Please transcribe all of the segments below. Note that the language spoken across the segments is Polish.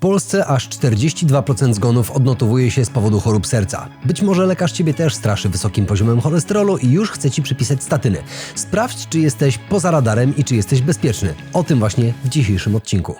Polsce aż 42% zgonów odnotowuje się z powodu chorób serca. Być może lekarz Ciebie też straszy wysokim poziomem cholesterolu i już chce Ci przypisać statyny. Sprawdź, czy jesteś poza radarem i czy jesteś bezpieczny. O tym właśnie w dzisiejszym odcinku.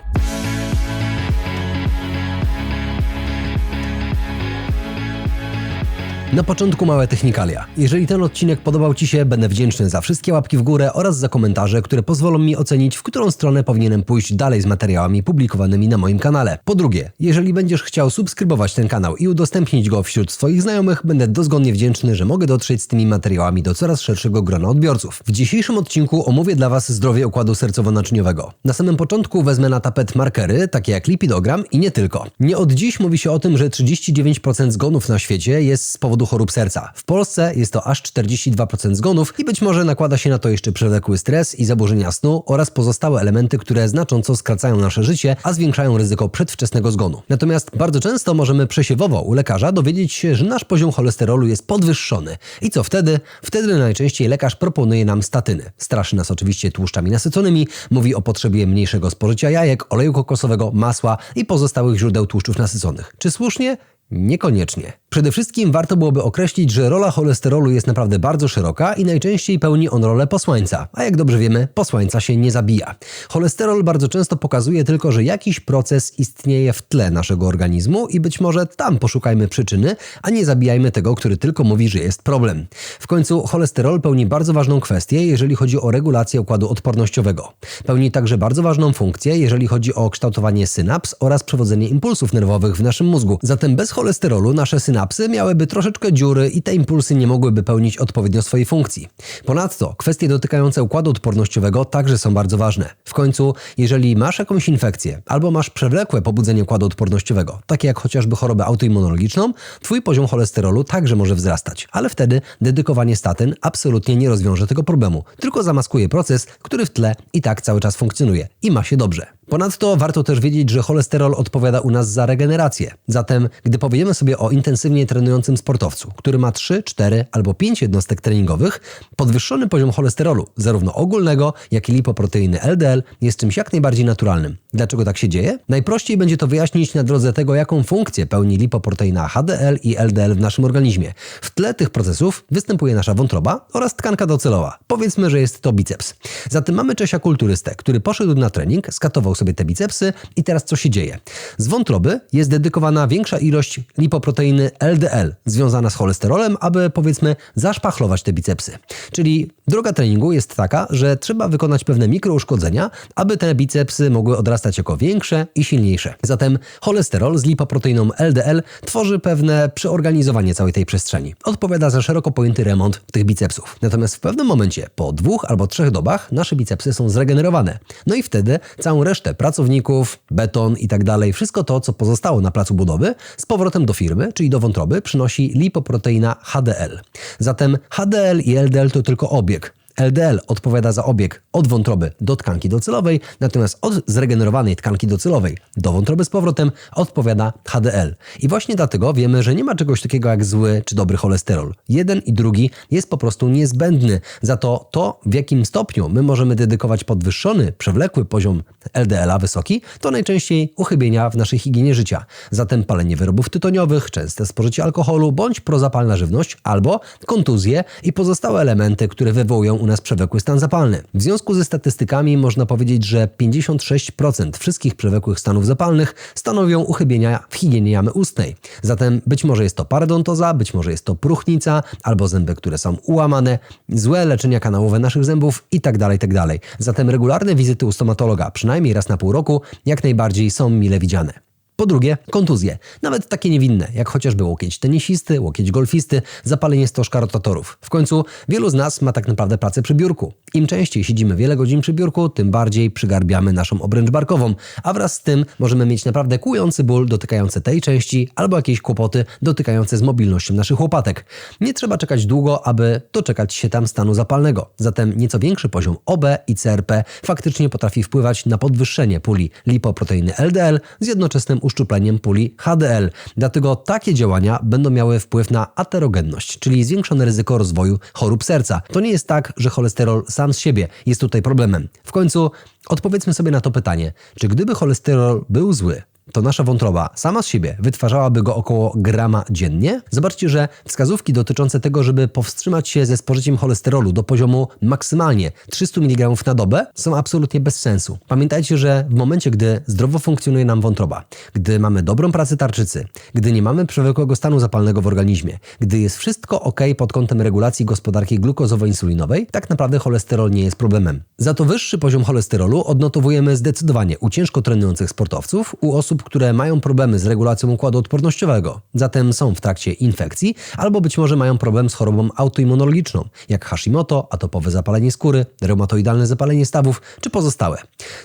Na początku małe technikalia. Jeżeli ten odcinek podobał Ci się, będę wdzięczny za wszystkie łapki w górę oraz za komentarze, które pozwolą mi ocenić, w którą stronę powinienem pójść dalej z materiałami publikowanymi na moim kanale. Po drugie, jeżeli będziesz chciał subskrybować ten kanał i udostępnić go wśród swoich znajomych, będę dozgodnie wdzięczny, że mogę dotrzeć z tymi materiałami do coraz szerszego grona odbiorców. W dzisiejszym odcinku omówię dla Was zdrowie układu sercowo-naczyniowego. Na samym początku wezmę na tapet markery, takie jak lipidogram i nie tylko. Nie od dziś mówi się o tym, że 39% zgonów na świecie jest z powodu powodu chorób serca. W Polsce jest to aż 42% zgonów i być może nakłada się na to jeszcze przewlekły stres i zaburzenia snu oraz pozostałe elementy, które znacząco skracają nasze życie, a zwiększają ryzyko przedwczesnego zgonu. Natomiast bardzo często możemy przesiewowo u lekarza dowiedzieć się, że nasz poziom cholesterolu jest podwyższony. I co wtedy? Wtedy najczęściej lekarz proponuje nam statyny. Straszy nas oczywiście tłuszczami nasyconymi, mówi o potrzebie mniejszego spożycia jajek, oleju kokosowego, masła i pozostałych źródeł tłuszczów nasyconych. Czy słusznie? Niekoniecznie. Przede wszystkim warto byłoby określić, że rola cholesterolu jest naprawdę bardzo szeroka i najczęściej pełni on rolę posłańca, a jak dobrze wiemy, posłańca się nie zabija. Cholesterol bardzo często pokazuje tylko, że jakiś proces istnieje w tle naszego organizmu i być może tam poszukajmy przyczyny, a nie zabijajmy tego, który tylko mówi, że jest problem. W końcu cholesterol pełni bardzo ważną kwestię, jeżeli chodzi o regulację układu odpornościowego. Pełni także bardzo ważną funkcję, jeżeli chodzi o kształtowanie synaps oraz przewodzenie impulsów nerwowych w naszym mózgu. Zatem bez cholesterolu nasze synapsy miałyby troszeczkę dziury i te impulsy nie mogłyby pełnić odpowiednio swojej funkcji. Ponadto kwestie dotykające układu odpornościowego także są bardzo ważne. W końcu, jeżeli masz jakąś infekcję albo masz przewlekłe pobudzenie układu odpornościowego, takie jak chociażby chorobę autoimmunologiczną, twój poziom cholesterolu także może wzrastać, ale wtedy dedykowanie statyn absolutnie nie rozwiąże tego problemu, tylko zamaskuje proces, który w tle i tak cały czas funkcjonuje i ma się dobrze. Ponadto warto też wiedzieć, że cholesterol odpowiada u nas za regenerację. Zatem, gdy powiemy sobie o intensywnie trenującym sportowcu, który ma 3, 4 albo 5 jednostek treningowych, podwyższony poziom cholesterolu, zarówno ogólnego, jak i lipoproteiny LDL, jest czymś jak najbardziej naturalnym. Dlaczego tak się dzieje? Najprościej będzie to wyjaśnić na drodze tego, jaką funkcję pełni lipoproteina HDL i LDL w naszym organizmie. W tle tych procesów występuje nasza wątroba oraz tkanka docelowa. Powiedzmy, że jest to biceps. Zatem mamy Czesia kulturystę, który poszedł na trening, skatował sobie te bicepsy i teraz co się dzieje? Z wątroby jest dedykowana większa ilość lipoproteiny LDL związana z cholesterolem, aby powiedzmy zaszpachlować te bicepsy. Czyli droga treningu jest taka, że trzeba wykonać pewne mikrouszkodzenia, aby te bicepsy mogły odrastać jako większe i silniejsze. Zatem cholesterol z lipoproteiną LDL tworzy pewne przeorganizowanie całej tej przestrzeni. Odpowiada za szeroko pojęty remont tych bicepsów. Natomiast w pewnym momencie, po dwóch albo trzech dobach, nasze bicepsy są zregenerowane. No i wtedy całą resztę pracowników, beton i tak dalej, wszystko to, co pozostało na placu budowy, z powrotem do firmy, czyli do wątroby, przynosi lipoproteina HDL. Zatem HDL i LDL to tylko obieg. LDL odpowiada za obieg od wątroby do tkanki docelowej, natomiast od zregenerowanej tkanki docelowej do wątroby z powrotem odpowiada HDL. I właśnie dlatego wiemy, że nie ma czegoś takiego jak zły czy dobry cholesterol. Jeden i drugi jest po prostu niezbędny. Za to to, w jakim stopniu my możemy dedykować podwyższony, przewlekły poziom LDL-a wysoki, to najczęściej uchybienia w naszej higienie życia. Zatem palenie wyrobów tytoniowych, częste spożycie alkoholu bądź prozapalna żywność albo kontuzje i pozostałe elementy, które wywołują u nas przewlekły stan zapalny. W związku ze statystykami można powiedzieć, że 56% wszystkich przewlekłych stanów zapalnych stanowią uchybienia w higienie jamy ustnej. Zatem być może jest to parodontoza, być może jest to próchnica albo zęby, które są ułamane, złe leczenia kanałowe naszych zębów itd. Tak itd. Tak Zatem regularne wizyty u stomatologa, przynajmniej raz na pół roku, jak najbardziej są mile widziane. Po drugie, kontuzje. Nawet takie niewinne, jak chociażby łokieć tenisisty, łokieć golfisty, zapalenie stożka rotatorów. W końcu wielu z nas ma tak naprawdę pracę przy biurku. Im częściej siedzimy wiele godzin przy biurku, tym bardziej przygarbiamy naszą obręcz barkową, a wraz z tym możemy mieć naprawdę kłujący ból dotykający tej części albo jakieś kłopoty dotykające z mobilnością naszych łopatek. Nie trzeba czekać długo, aby doczekać się tam stanu zapalnego. Zatem nieco większy poziom OB i CRP faktycznie potrafi wpływać na podwyższenie puli lipoproteiny LDL z jednoczesnym uszczupleniem puli HDL. Dlatego takie działania będą miały wpływ na aterogenność, czyli zwiększone ryzyko rozwoju chorób serca. To nie jest tak, że cholesterol sam z siebie jest tutaj problemem. W końcu odpowiedzmy sobie na to pytanie, czy gdyby cholesterol był zły, to nasza wątroba sama z siebie wytwarzałaby go około grama dziennie, zobaczcie, że wskazówki dotyczące tego, żeby powstrzymać się ze spożyciem cholesterolu do poziomu maksymalnie 300 mg na dobę są absolutnie bez sensu. Pamiętajcie, że w momencie, gdy zdrowo funkcjonuje nam wątroba, gdy mamy dobrą pracę tarczycy, gdy nie mamy przewlekłego stanu zapalnego w organizmie, gdy jest wszystko ok pod kątem regulacji gospodarki glukozowo-insulinowej, tak naprawdę cholesterol nie jest problemem. Za to wyższy poziom cholesterolu odnotowujemy zdecydowanie u ciężko trenujących sportowców, u osób, które mają problemy z regulacją układu odpornościowego, zatem są w trakcie infekcji, albo być może mają problem z chorobą autoimmunologiczną, jak Hashimoto, atopowe zapalenie skóry, reumatoidalne zapalenie stawów, czy pozostałe.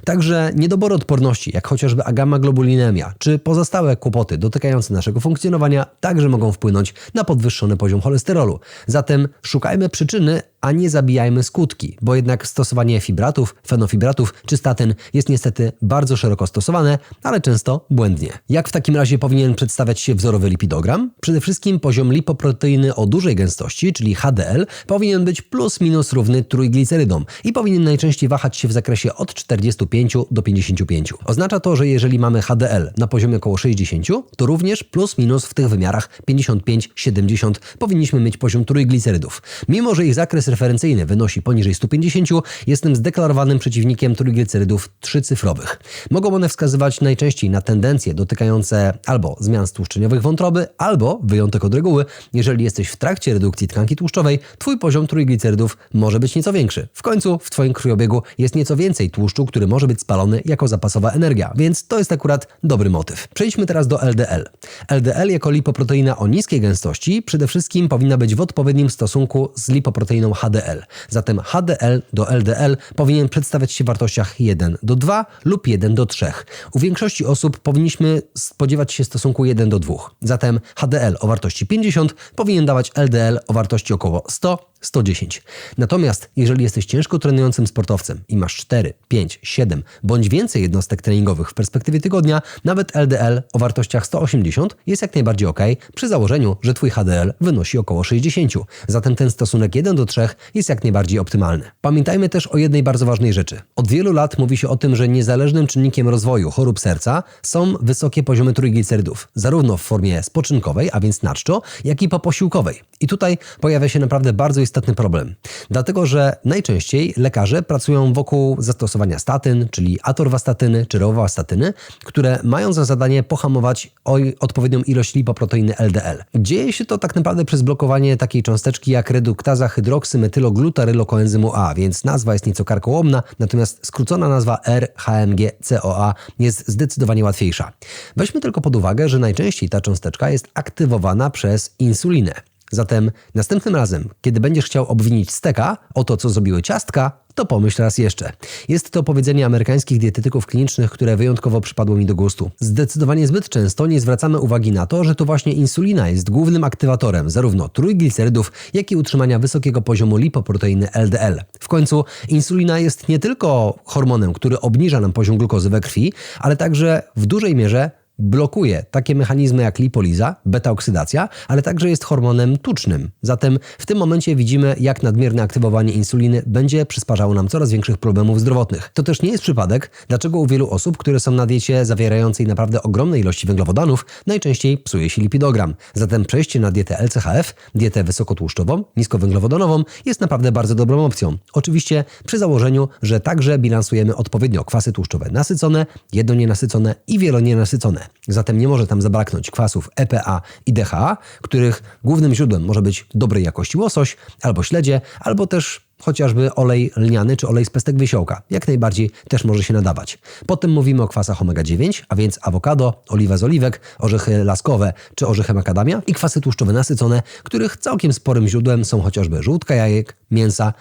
Także niedobory odporności, jak chociażby agamma-globulinemia, czy pozostałe kłopoty dotykające naszego funkcjonowania, także mogą wpłynąć na podwyższony poziom cholesterolu. Zatem szukajmy przyczyny, a nie zabijajmy skutki, bo jednak stosowanie fibratów, fenofibratów czy statyn jest niestety bardzo szeroko stosowane, ale często błędnie. Jak w takim razie powinien przedstawiać się wzorowy lipidogram? Przede wszystkim poziom lipoproteiny o dużej gęstości, czyli HDL, powinien być plus minus równy trójglicerydom i powinien najczęściej wahać się w zakresie od 45 do 55. Oznacza to, że jeżeli mamy HDL na poziomie około 60, to również plus minus w tych wymiarach 55-70 powinniśmy mieć poziom trójglicerydów. Mimo, że ich zakres referencyjny wynosi poniżej 150, jestem zdeklarowanym przeciwnikiem trójglicerydów trzycyfrowych. Mogą one wskazywać najczęściej na tendencje dotykające albo zmian stłuszczeniowych wątroby, albo, wyjątek od reguły, jeżeli jesteś w trakcie redukcji tkanki tłuszczowej, twój poziom trójglicerydów może być nieco większy. W końcu w twoim krwiobiegu jest nieco więcej tłuszczu, który może być spalony jako zapasowa energia, więc to jest akurat dobry motyw. Przejdźmy teraz do LDL. LDL jako lipoproteina o niskiej gęstości przede wszystkim powinna być w odpowiednim stosunku z lipoproteiną HDL. Zatem HDL do LDL powinien przedstawiać się w wartościach 1 do 2 lub 1 do 3. U większości osób powinniśmy spodziewać się stosunku 1 do 2. Zatem HDL o wartości 50 powinien dawać LDL o wartości około 100 110. Natomiast jeżeli jesteś ciężko trenującym sportowcem i masz 4, 5, 7 bądź więcej jednostek treningowych w perspektywie tygodnia, nawet LDL o wartościach 180 jest jak najbardziej ok, przy założeniu, że Twój HDL wynosi około 60. Zatem ten stosunek 1 do 3 jest jak najbardziej optymalny. Pamiętajmy też o jednej bardzo ważnej rzeczy. Od wielu lat mówi się o tym, że niezależnym czynnikiem rozwoju chorób serca są wysokie poziomy trójglicerydów, zarówno w formie spoczynkowej, a więc naczczo, jak i poposiłkowej. I tutaj pojawia się naprawdę bardzo istotny istotny problem. Dlatego, że najczęściej lekarze pracują wokół zastosowania statyn, czyli atorwastatyny czy rowastatyny, które mają za zadanie pohamować odpowiednią ilość lipoproteiny LDL. Dzieje się to tak naprawdę przez blokowanie takiej cząsteczki jak reduktaza hydroksymetyloglutarylkoenzymu A, więc nazwa jest nieco karkołomna, natomiast skrócona nazwa RHMG-CoA jest zdecydowanie łatwiejsza. Weźmy tylko pod uwagę, że najczęściej ta cząsteczka jest aktywowana przez insulinę. Zatem następnym razem, kiedy będziesz chciał obwinić steka o to, co zrobiły ciastka, to pomyśl raz jeszcze. Jest to powiedzenie amerykańskich dietetyków klinicznych, które wyjątkowo przypadło mi do gustu. Zdecydowanie zbyt często nie zwracamy uwagi na to, że to właśnie insulina jest głównym aktywatorem zarówno trójglicerydów, jak i utrzymania wysokiego poziomu lipoproteiny LDL. W końcu insulina jest nie tylko hormonem, który obniża nam poziom glukozy we krwi, ale także w dużej mierze blokuje takie mechanizmy jak lipoliza, beta-oksydacja, ale także jest hormonem tucznym. Zatem w tym momencie widzimy, jak nadmierne aktywowanie insuliny będzie przysparzało nam coraz większych problemów zdrowotnych. To też nie jest przypadek, dlaczego u wielu osób, które są na diecie zawierającej naprawdę ogromne ilości węglowodanów, najczęściej psuje się lipidogram. Zatem przejście na dietę LCHF, dietę wysokotłuszczową, niskowęglowodanową jest naprawdę bardzo dobrą opcją. Oczywiście przy założeniu, że także bilansujemy odpowiednio kwasy tłuszczowe nasycone, jednonienasycone i wielonienasycone. Zatem nie może tam zabraknąć kwasów EPA i DHA, których głównym źródłem może być dobrej jakości łosoś albo śledzie, albo też chociażby olej lniany czy olej z pestek wysiołka. Jak najbardziej też może się nadawać. Potem mówimy o kwasach omega-9, a więc awokado, oliwa z oliwek, orzechy laskowe czy orzechy makadamia i kwasy tłuszczowe nasycone, których całkiem sporym źródłem są chociażby żółtka jajek, mięsa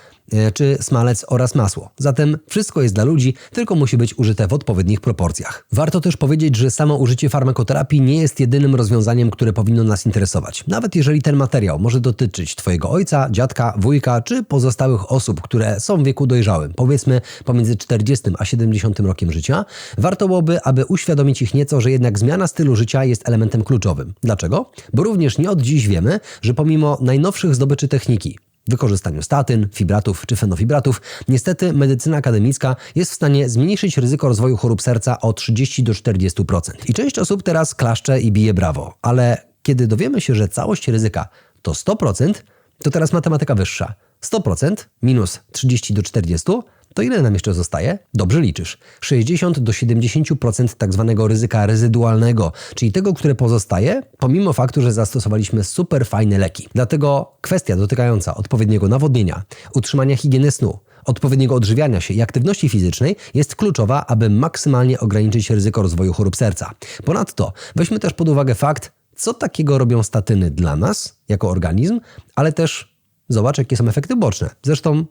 czy smalec oraz masło. Zatem wszystko jest dla ludzi, tylko musi być użyte w odpowiednich proporcjach. Warto też powiedzieć, że samo użycie farmakoterapii nie jest jedynym rozwiązaniem, które powinno nas interesować. Nawet jeżeli ten materiał może dotyczyć Twojego ojca, dziadka, wujka czy pozostałych osób, które są w wieku dojrzałym, powiedzmy pomiędzy 40 a 70 rokiem życia, warto byłoby, aby uświadomić ich nieco, że jednak zmiana stylu życia jest elementem kluczowym. Dlaczego? Bo również nie od dziś wiemy, że pomimo najnowszych zdobyczy techniki, wykorzystaniu statyn, fibratów czy fenofibratów, niestety medycyna akademicka jest w stanie zmniejszyć ryzyko rozwoju chorób serca o 30 do 40%. I część osób teraz klaszcze i bije brawo, ale kiedy dowiemy się, że całość ryzyka to 100%, to teraz matematyka wyższa. 100% minus 30 do 40 to ile nam jeszcze zostaje? Dobrze liczysz. 60 do 70% tak zwanego ryzyka rezydualnego, czyli tego, które pozostaje, pomimo faktu, że zastosowaliśmy super fajne leki. Dlatego kwestia dotykająca odpowiedniego nawodnienia, utrzymania higieny snu, odpowiedniego odżywiania się i aktywności fizycznej jest kluczowa, aby maksymalnie ograniczyć ryzyko rozwoju chorób serca. Ponadto weźmy też pod uwagę fakt, co takiego robią statyny dla nas jako organizm, ale też zobacz, jakie są efekty boczne. Zresztą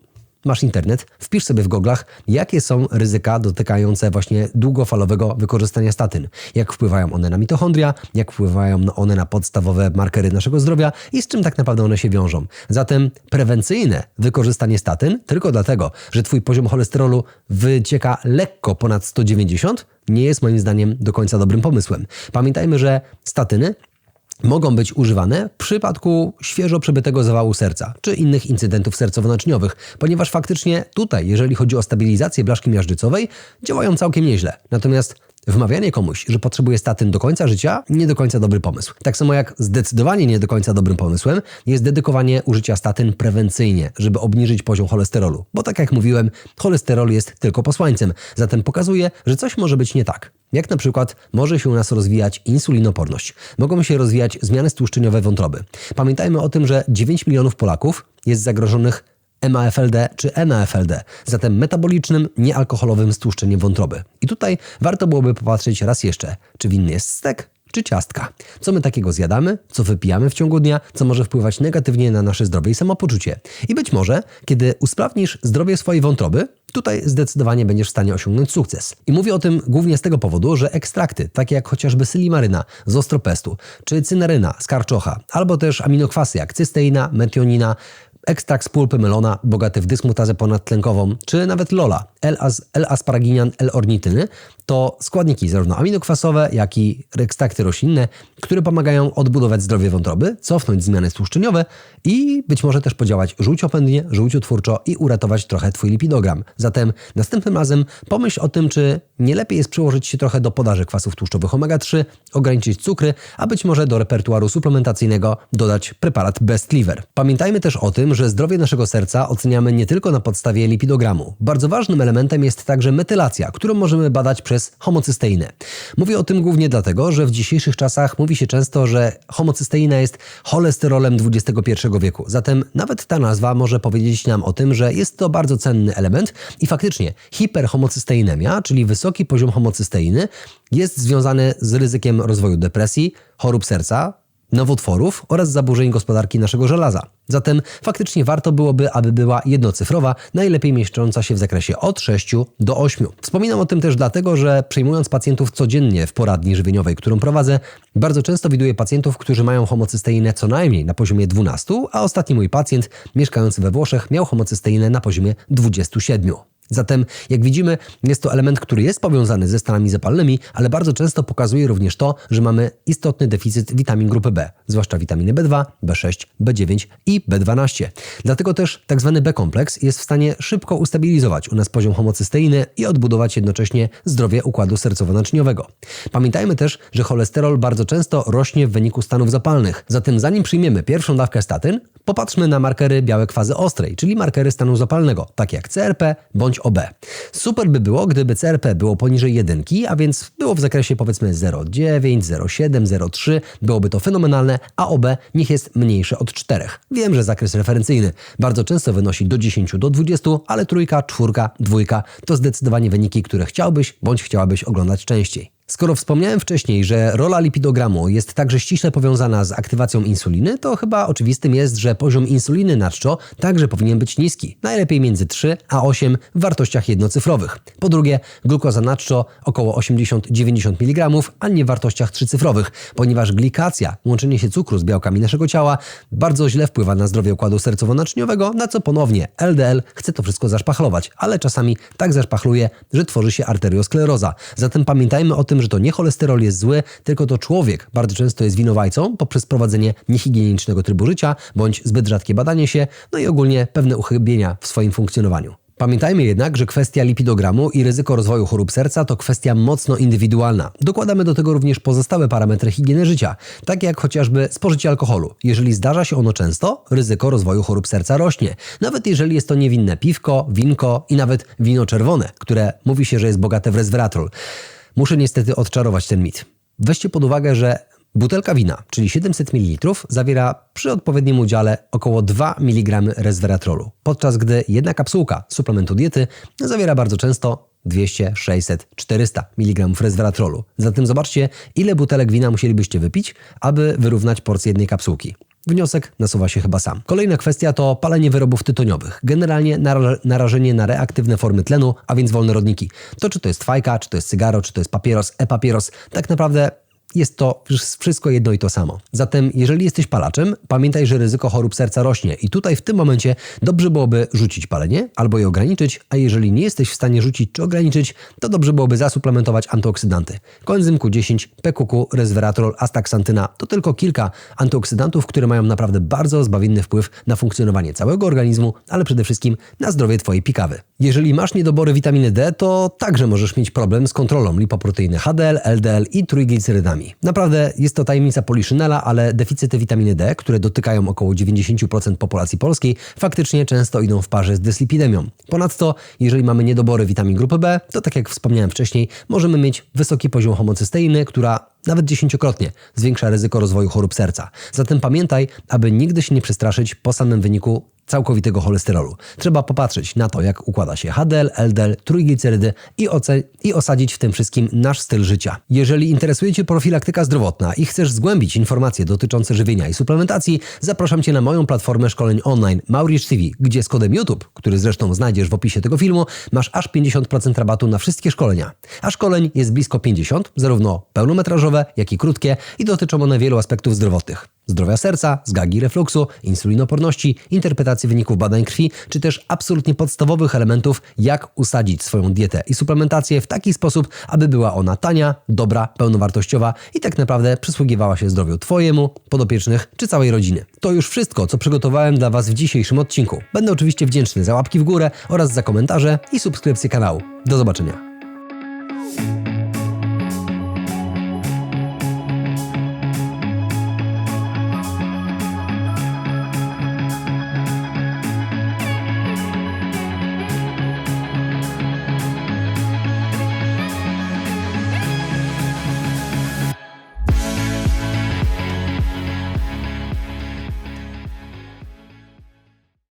masz internet, wpisz sobie w goglach, jakie są ryzyka dotykające właśnie długofalowego wykorzystania statyn. Jak wpływają one na mitochondria, jak wpływają one na podstawowe markery naszego zdrowia i z czym tak naprawdę one się wiążą. Zatem prewencyjne wykorzystanie statyn tylko dlatego, że twój poziom cholesterolu wycieka lekko ponad 190, nie jest moim zdaniem do końca dobrym pomysłem. Pamiętajmy, że statyny mogą być używane w przypadku świeżo przebytego zawału serca czy innych incydentów sercowo-naczyniowych, ponieważ faktycznie tutaj, jeżeli chodzi o stabilizację blaszki miażdżycowej, działają całkiem nieźle. Natomiast Wmawianie komuś, że potrzebuje statyn do końca życia, nie do końca dobry pomysł. Tak samo jak zdecydowanie nie do końca dobrym pomysłem jest dedykowanie użycia statyn prewencyjnie, żeby obniżyć poziom cholesterolu. Bo tak jak mówiłem, cholesterol jest tylko posłańcem, zatem pokazuje, że coś może być nie tak. Jak na przykład może się u nas rozwijać insulinoporność, mogą się rozwijać zmiany stłuszczeniowe wątroby. Pamiętajmy o tym, że 9 milionów Polaków jest zagrożonych MAFLD czy NAFLD, zatem metabolicznym, niealkoholowym stłuszczeniem wątroby. I tutaj warto byłoby popatrzeć raz jeszcze, czy winny jest stek czy ciastka. Co my takiego zjadamy, co wypijamy w ciągu dnia, co może wpływać negatywnie na nasze zdrowie i samopoczucie. I być może, kiedy usprawnisz zdrowie swojej wątroby, Tutaj zdecydowanie będziesz w stanie osiągnąć sukces. I mówię o tym głównie z tego powodu, że ekstrakty, takie jak chociażby sylimaryna z ostropestu, czy cyneryna z karczocha, albo też aminokwasy jak cysteina, metionina, ekstrakt z pulpy melona bogaty w dysmutazę ponadtlenkową, czy nawet LOLA, L-asparaginian L-ornityny, to składniki zarówno aminokwasowe, jak i ekstrakty roślinne, które pomagają odbudować zdrowie wątroby, cofnąć zmiany stłuszczeniowe i być może też podziałać żółciopędnie, żółciotwórczo i uratować trochę Twój lipidogram. Zatem następnym razem pomyśl o tym, czy nie lepiej jest przyłożyć się trochę do podaży kwasów tłuszczowych omega-3, ograniczyć cukry, a być może do repertuaru suplementacyjnego dodać preparat Best Liver. Pamiętajmy też o tym, że zdrowie naszego serca oceniamy nie tylko na podstawie lipidogramu. Bardzo ważnym elementem jest także metylacja, którą możemy badać przez homocysteinę. Mówię o tym głównie dlatego, że w dzisiejszych czasach mówi się często, że homocysteina jest cholesterolem XXI wieku. Zatem nawet ta nazwa może powiedzieć nam o tym, że jest to bardzo cenny element i faktycznie hiperhomocysteinemia, czyli wysoki poziom homocysteiny, jest związany z ryzykiem rozwoju depresji, chorób serca, nowotworów oraz zaburzeń gospodarki naszego żelaza. Zatem faktycznie warto byłoby, aby była jednocyfrowa, najlepiej mieszcząca się w zakresie od 6 do 8. Wspominam o tym też dlatego, że przejmując pacjentów codziennie w poradni żywieniowej, którą prowadzę, bardzo często widuję pacjentów, którzy mają homocysteinę co najmniej na poziomie 12, a ostatni mój pacjent mieszkający we Włoszech miał homocysteinę na poziomie 27. Zatem, jak widzimy, jest to element, który jest powiązany ze stanami zapalnymi, ale bardzo często pokazuje również to, że mamy istotny deficyt witamin grupy B, zwłaszcza witaminy B2, B6, B9 i B12. Dlatego też tzw. Tak B-kompleks jest w stanie szybko ustabilizować u nas poziom homocysteiny i odbudować jednocześnie zdrowie układu sercowo-naczyniowego. Pamiętajmy też, że cholesterol bardzo często rośnie w wyniku stanów zapalnych. Zatem zanim przyjmiemy pierwszą dawkę statyn, popatrzmy na markery białej fazy ostrej, czyli markery stanu zapalnego, takie jak CRP bądź OB. Super by było, gdyby CRP było poniżej jedynki, a więc było w zakresie powiedzmy 0,9, 0,7, 0,3, byłoby to fenomenalne, a OB niech jest mniejsze od 4. Wiem, że zakres referencyjny bardzo często wynosi do 10 do 20, ale trójka, czwórka, dwójka to zdecydowanie wyniki, które chciałbyś bądź chciałabyś oglądać częściej. Skoro wspomniałem wcześniej, że rola lipidogramu jest także ściśle powiązana z aktywacją insuliny, to chyba oczywistym jest, że poziom insuliny na czczo także powinien być niski, najlepiej między 3 a 8 w wartościach jednocyfrowych. Po drugie, glukoza na czczo około 80-90 mg, a nie w wartościach trzycyfrowych, ponieważ glikacja, łączenie się cukru z białkami naszego ciała, bardzo źle wpływa na zdrowie układu sercowo-naczyniowego, na co ponownie LDL chce to wszystko zaszpachlować, ale czasami tak zaszpachluje, że tworzy się arterioskleroza. Zatem pamiętajmy o tym, tym, że to nie cholesterol jest zły, tylko to człowiek bardzo często jest winowajcą poprzez prowadzenie niehigienicznego trybu życia, bądź zbyt rzadkie badanie się, no i ogólnie pewne uchybienia w swoim funkcjonowaniu. Pamiętajmy jednak, że kwestia lipidogramu i ryzyko rozwoju chorób serca to kwestia mocno indywidualna. Dokładamy do tego również pozostałe parametry higieny życia, takie jak chociażby spożycie alkoholu. Jeżeli zdarza się ono często, ryzyko rozwoju chorób serca rośnie. Nawet jeżeli jest to niewinne piwko, winko i nawet wino czerwone, które mówi się, że jest bogate w resveratrol. Muszę niestety odczarować ten mit. Weźcie pod uwagę, że Butelka wina, czyli 700 ml, zawiera przy odpowiednim udziale około 2 mg resveratrolu, podczas gdy jedna kapsułka suplementu diety zawiera bardzo często 200, 600, 400 mg resveratrolu. Zatem zobaczcie, ile butelek wina musielibyście wypić, aby wyrównać porcję jednej kapsułki. Wniosek nasuwa się chyba sam. Kolejna kwestia to palenie wyrobów tytoniowych. Generalnie nara narażenie na reaktywne formy tlenu, a więc wolne rodniki. To czy to jest fajka, czy to jest cygaro, czy to jest papieros, e-papieros, tak naprawdę jest to wszystko jedno i to samo. Zatem, jeżeli jesteś palaczem, pamiętaj, że ryzyko chorób serca rośnie i tutaj w tym momencie dobrze byłoby rzucić palenie albo je ograniczyć, a jeżeli nie jesteś w stanie rzucić czy ograniczyć, to dobrze byłoby zasuplementować antyoksydanty. Koenzym Q10, PQQ, resveratrol, astaxantyna to tylko kilka antyoksydantów, które mają naprawdę bardzo zbawienny wpływ na funkcjonowanie całego organizmu, ale przede wszystkim na zdrowie Twojej pikawy. Jeżeli masz niedobory witaminy D, to także możesz mieć problem z kontrolą lipoproteiny HDL, LDL i trójglicerydami. Naprawdę jest to tajemnica Poliszynela, ale deficyty witaminy D, które dotykają około 90% populacji polskiej, faktycznie często idą w parze z dyslipidemią. Ponadto, jeżeli mamy niedobory witamin grupy B, to tak jak wspomniałem wcześniej, możemy mieć wysoki poziom homocysteiny, która nawet dziesięciokrotnie zwiększa ryzyko rozwoju chorób serca. Zatem pamiętaj, aby nigdy się nie przestraszyć po samym wyniku całkowitego cholesterolu. Trzeba popatrzeć na to, jak układa się HDL, LDL, trójglicerydy i, i osadzić w tym wszystkim nasz styl życia. Jeżeli interesuje Cię profilaktyka zdrowotna i chcesz zgłębić informacje dotyczące żywienia i suplementacji, zapraszam Cię na moją platformę szkoleń online Mauricz TV, gdzie z kodem YouTube, który zresztą znajdziesz w opisie tego filmu, masz aż 50% rabatu na wszystkie szkolenia. A szkoleń jest blisko 50, zarówno pełnometrażowe, jak i krótkie i dotyczą one wielu aspektów zdrowotnych zdrowia serca, zgagi refluksu, insulinoporności, interpretacji wyników badań krwi, czy też absolutnie podstawowych elementów, jak usadzić swoją dietę i suplementację w taki sposób, aby była ona tania, dobra, pełnowartościowa i tak naprawdę przysługiwała się zdrowiu Twojemu, podopiecznych czy całej rodziny. To już wszystko, co przygotowałem dla Was w dzisiejszym odcinku. Będę oczywiście wdzięczny za łapki w górę oraz za komentarze i subskrypcję kanału. Do zobaczenia.